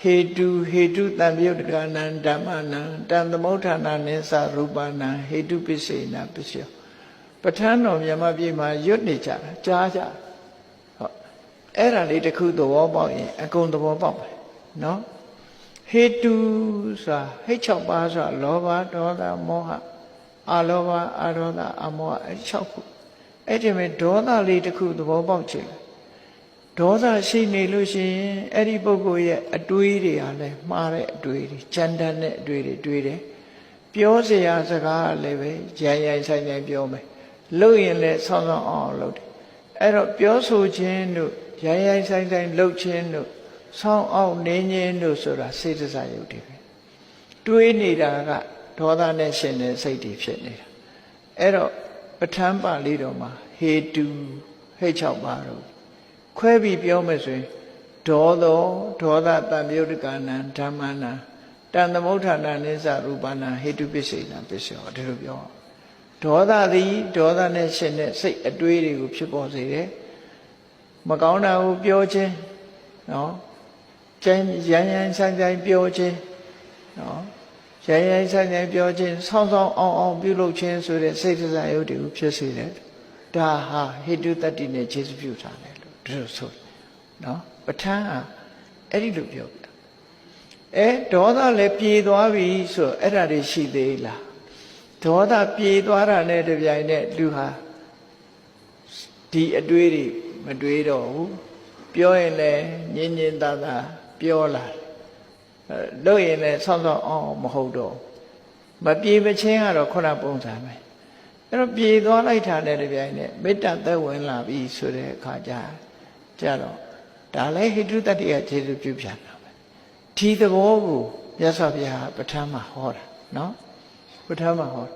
ဟေတုဟေတုတံပြုတ်တကနံဓမ္မနံတံသမုဋ္ဌာနာနိသရူပနံဟေတုပစ္စေနာပစ္စယောပဋ္ဌာန်းတော်မြတ်မပြေမှာရွတ်နေကြတာကြားကြဟုတ်အဲ့ဒါလေးတစ်ခုသဘောပေါက်ရင်အကုန်သဘောပေါက်မယ်နော်ဟေတုဆိုတာဟိတ်၆ပါးဆိုတာလောဘဒေါသမောဟအာလောဘအာဒေါသအမောဟအဲ့၆ခုအဲ့ဒီမဲ့ဒေါသလေးတစ်ခုသဘောပေါက်ချင်တယ် ဒေါသရှိနေလို့ရှိရင်အဲ့ဒီပုဂ္ဂိုလ်ရဲ့အတွေးတွေဟာလည်းမှားတဲ့အတွေးတွေကြမ်းတမ်းတဲ့အတွေးတွေတွေးတယ်ပြောစရာစကားလည်းပဲရန်ရန်ဆိုင်ဆိုင်ပြောမယ်လုပ်ရင်လည်းဆောင်းဆောင်းအောင်လုပ်တယ်အဲ့တော့ပြောဆိုခြင်းတို့ရန်ရန်ဆိုင်ဆိုင်လုပ်ခြင်းတို့ဆောင်းအောင်နေခြင်းတို့ဆိုတာစေတစာယုတ်တွေပဲတွေးနေတာကဒေါသနဲ့ရှင်တဲ့စိတ်တွေဖြစ်နေတာအဲ့တော့ပဋ္ဌာန်းပါဠိတော်မှာဟေတုဟိတ်၆ပါးတို့ ခွဲပြီးပြောမယ်ဆိုရင်ဒေါသောဒေါသတံမြုတ်တကနံဓမ္မနာတန်သမုဋ္ဌာနာနိစ္စရူပနာဟေတုပစ္စေနာပစ္စယောဒီလိုပြောဒေါသသည်ဒေါသနဲ့ရှင်တဲ့စိတ်အတွေးတွေကိုဖြစ်ပေါ်စေတယ်မကောင်းတာကိုပြောခြင်းနော်ကျန်ရန်ရန်ဆိုင်ဆိုင်ပြောခြင်းနော်ရန်ရန်ဆိုင်ဆိုင်ပြောခြင်းဆောင်းဆောင်းအောင်အောင်ပြုလုပ်ခြင်းဆိုတဲ့စိတ်တရားရုပ်တွေကိုဖြစ်စေတယ်ဒါဟာဟိတုတတ္တိနဲ့ခြေစပြုထားတယ်လို့ ဒီလိုဆိုနော်ပဋ္ဌာန်းဟာအဲ့ဒီလိုပြောပြအဲဒေါသလည်းပြေသွားပြီဆိုအဲ့ဒါတွေရှိသေးလားဒေါသပြေသွားတာနဲ့တပြိုင်နက်လူဟာဒီအတွေးတွေမတွေးတော့ဘူးပြောရင်လည်းညင်ညင်သာသာပြောလာတယ်လို့ရင်လည်းဆောင်းဆောင်းအောင်မဟုတ်တော့မပြေမချင်းကတော့ခုနပုံစံပဲအဲ့တော့ပြေသွားလိုက်တာနဲ့တပြိုင်နက်မေတ္တာသက်ဝင်လာပြီဆိုတဲ့အခါကျ ကြတော့ဒါလည်းဟိတုတ္တိယခြေစုပြုပြန်တာပဲဒီသဘောကိုမြတ်စွာဘုရားပဋ္ဌာန်းမှာဟောတာနော်ပဋ္ဌာန်းမှာဟောတာ